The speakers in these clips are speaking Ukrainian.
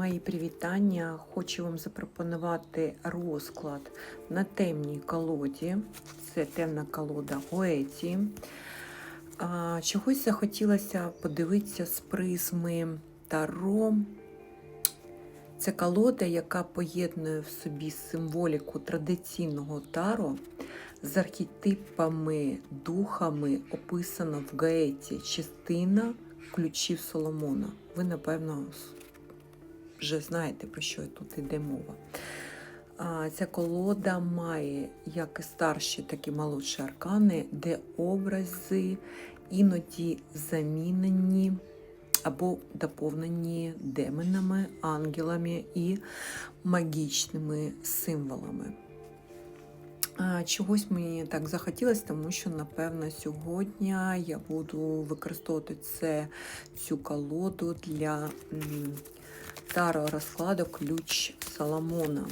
Мої привітання. Хочу вам запропонувати розклад на темній колоді. Це темна колода Гоеті. Чогось захотілося подивитися з призми Таро. Це колода, яка поєднує в собі символіку традиційного таро з архетипами, духами, описано в Гаеті частина ключів Соломона. Ви, напевно, вже знаєте, про що тут йде мова. Ця колода має як і старші, так і молодші аркани, де образи іноді замінені або доповнені демонами, ангелами і магічними символами. Чогось мені так захотілося, тому що, напевно, сьогодні я буду використовувати це, цю колоду для таро розкладу ключ Соломона.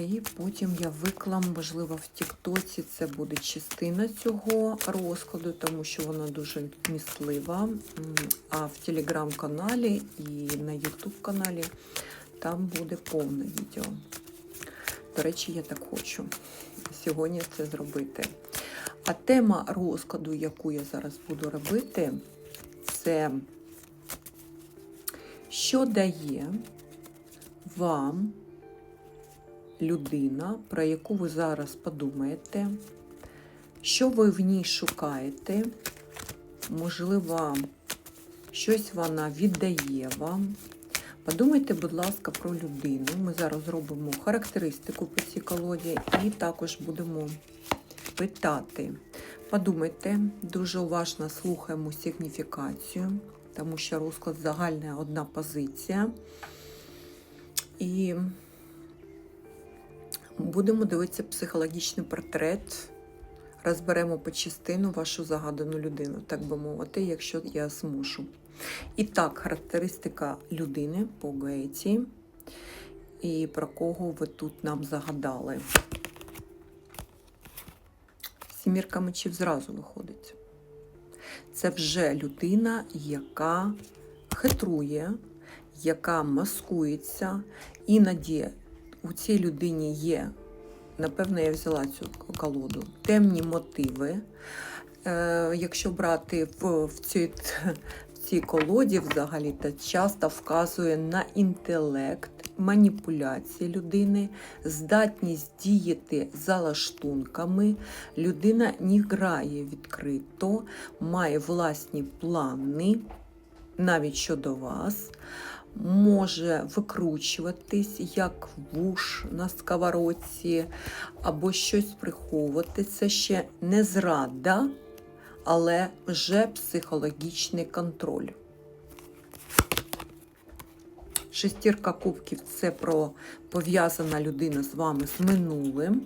І потім я виклам, можливо, в Тіктоці це буде частина цього розкладу, тому що вона дуже міслива. А в телеграм-каналі і на Ютуб каналі там буде повне відео. До речі, я так хочу сьогодні це зробити. А тема розкладу, яку я зараз буду робити, це що дає вам людина, про яку ви зараз подумаєте, що ви в ній шукаєте, можливо, щось вона віддає вам. Подумайте, будь ласка, про людину. Ми зараз зробимо характеристику по цій колоді і також будемо питати. Подумайте, дуже уважно слухаємо сигніфікацію, тому що розклад загальна одна позиція. І будемо дивитися психологічний портрет. Розберемо по частину вашу загадану людину, так би мовити, якщо я змушу. І так, характеристика людини по Гейті. І про кого ви тут нам загадали. Сімірка мечів зразу виходить. Це вже людина, яка хитрує, яка маскується. Іноді у цій людині є, напевно, я взяла цю колоду, темні мотиви. Е, якщо брати в, в цій цій колоді взагалі то часто вказує на інтелект, маніпуляції людини, здатність діяти за лаштунками. Людина не грає відкрито, має власні плани навіть щодо вас. Може викручуватись як вуш на сковородці, або щось приховувати. Це ще не зрада, але вже психологічний контроль. Шестірка кубків це про пов'язана людина з вами з минулим.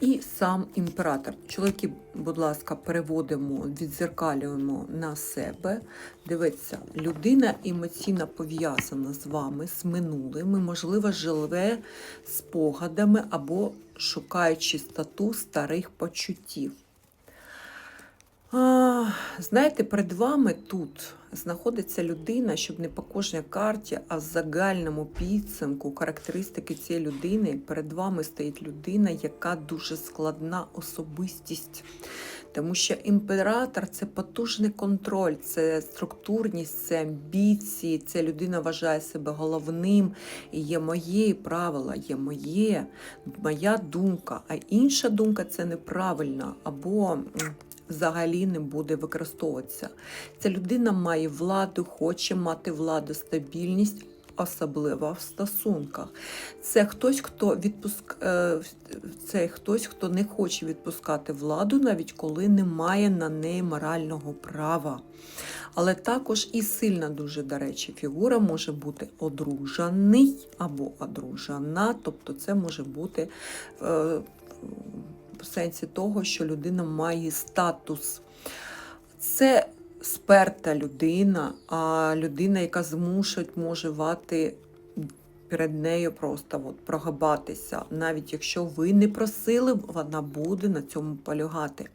І сам імператор. Чоловіки, будь ласка, переводимо, відзеркалюємо на себе. Дивіться, людина емоційно пов'язана з вами, з минулим, і, можливо, живе спогадами або шукає чистоту старих почуттів. Знаєте, перед вами тут знаходиться людина, щоб не по кожній карті, а в загальному підсумку характеристики цієї людини. Перед вами стоїть людина, яка дуже складна особистість. Тому що імператор це потужний контроль, це структурність, це амбіції. Ця людина вважає себе головним. І є моє правила, є моє, моя думка. А інша думка це неправильна. або взагалі не буде використовуватися. Ця людина має владу, хоче мати владу, стабільність, особливо в стосунках. Це хтось, хто відпуск... е, це хтось, хто не хоче відпускати владу, навіть коли немає на неї морального права. Але також і сильна дуже, до речі, фігура може бути одружений або одружена, тобто це може бути. В сенсі того, що людина має статус. Це сперта людина, а людина, яка змушить може вати перед нею просто от, прогабатися. Навіть якщо ви не просили, вона буде на цьому полягати.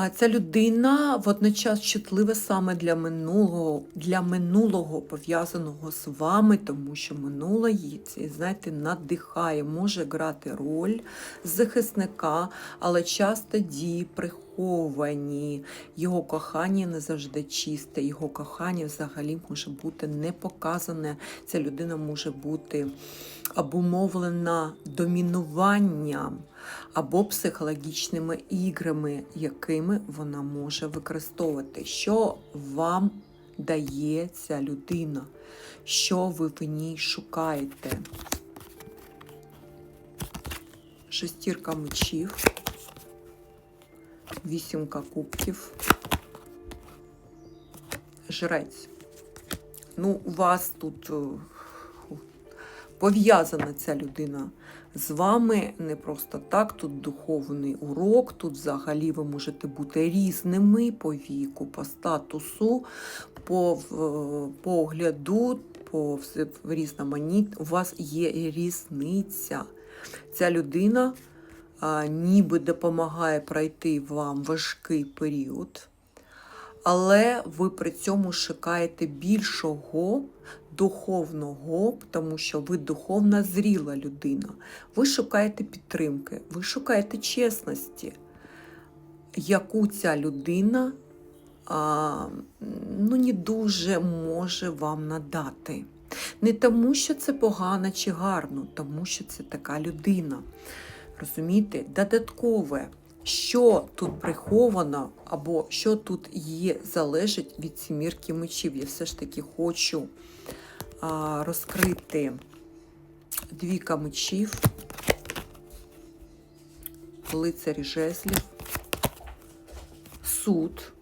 А ця людина водночас чутлива саме для минулого, для минулого пов'язаного з вами, тому що минуле її, знаєте, надихає, може грати роль захисника, але часто дії приховані. Його кохання не завжди чисте, його кохання взагалі може бути не показане. Ця людина може бути обумовлена домінуванням або психологічними іграми, якими вона може використовувати. Що вам дає ця людина? Що ви в ній шукаєте? Шестірка мечів, вісімка кубків, жрець. Ну, у вас тут е, пов'язана ця людина з вами не просто так. Тут духовний урок, тут взагалі ви можете бути різними по віку, по статусу, по погляду, по все- різноманіт. У вас є різниця. Ця людина а, ніби допомагає пройти вам важкий період, але ви при цьому шукаєте більшого духовного, тому що ви духовно зріла людина. Ви шукаєте підтримки, ви шукаєте чесності, яку ця людина а, ну, не дуже може вам надати. Не тому, що це погано чи гарно, тому що це така людина. Розумієте, додаткове, що тут приховано, або що тут є, залежить від сімірки мечів. Я все ж таки хочу а, розкрити двіка мечів, лицарі жезлів, суд,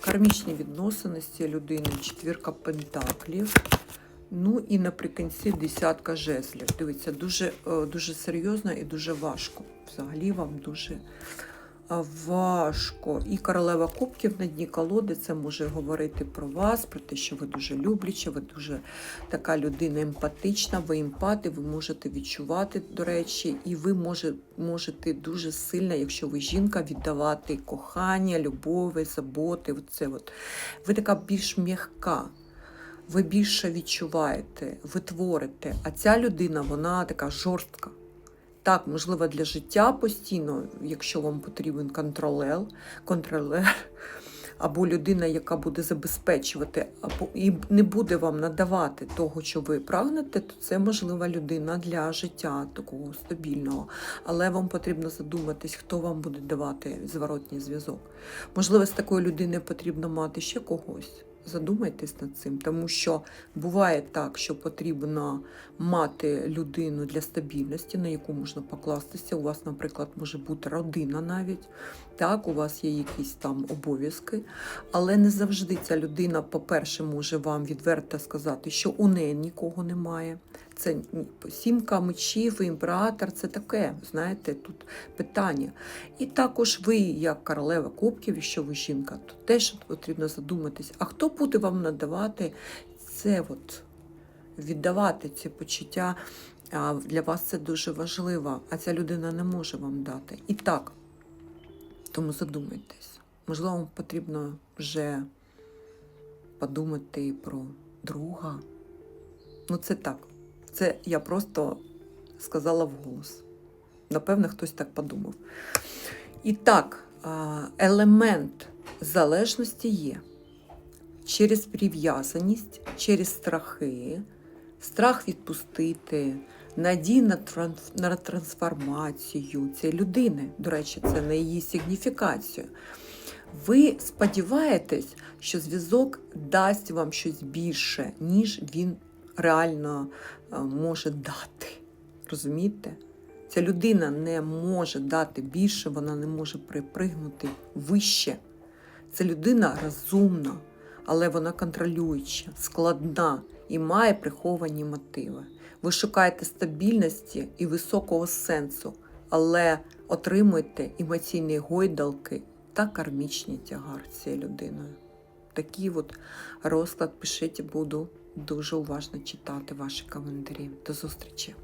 кармічні відносини людиною, четвірка пентаклів. Ну і наприкінці десятка жезлів. Дивіться, дуже, е, дуже серйозно і дуже важко. Взагалі вам дуже важко. І королева кубків на дні колоди це може говорити про вас, про те, що ви дуже любляча, ви дуже така людина емпатична, ви емпати, ви можете відчувати, до речі, і ви може, можете дуже сильно, якщо ви жінка, віддавати кохання, любові, заботи. Оце от. Ви така більш м'яка ви більше відчуваєте, ви творите. А ця людина, вона така жорстка. Так, можливо, для життя постійно, якщо вам потрібен контролер, контролер або людина, яка буде забезпечувати, або і не буде вам надавати того, що ви прагнете, то це можлива людина для життя такого стабільного. Але вам потрібно задуматись, хто вам буде давати зворотній зв'язок. Можливо, з такою людиною потрібно мати ще когось. Задумайтесь над цим, тому що буває так, що потрібно мати людину для стабільності, на яку можна покластися. У вас, наприклад, може бути родина навіть. Так, у вас є якісь там обов'язки, але не завжди ця людина, по-перше, може вам відверто сказати, що у неї нікого немає. Це сімка мечів, імператор, це таке, знаєте, тут питання. І також ви, як королева кубків, якщо ви жінка, то теж потрібно задуматись, а хто буде вам надавати це, от, віддавати ці почуття. А Для вас це дуже важливо, а ця людина не може вам дати. І так, тому задумайтесь. Можливо, вам потрібно вже подумати про друга. Ну, це так. Це я просто сказала вголос. Напевно, хтось так подумав. І так, елемент залежності є через прив'язаність, через страхи, страх відпустити, надій на, транс- на трансформацію цієї людини. До речі, це на її сигніфікацію. Ви сподіваєтесь, що зв'язок дасть вам щось більше, ніж він реально е, може дати. Розумієте? Ця людина не може дати більше, вона не може припригнути вище. Ця людина розумна, але вона контролююча, складна і має приховані мотиви. Ви шукаєте стабільності і високого сенсу, але отримуєте емоційні гойдалки та кармічний тягар цією людиною. Такий от розклад пишіть, буду дуже уважно читати ваші коментарі. До зустрічі!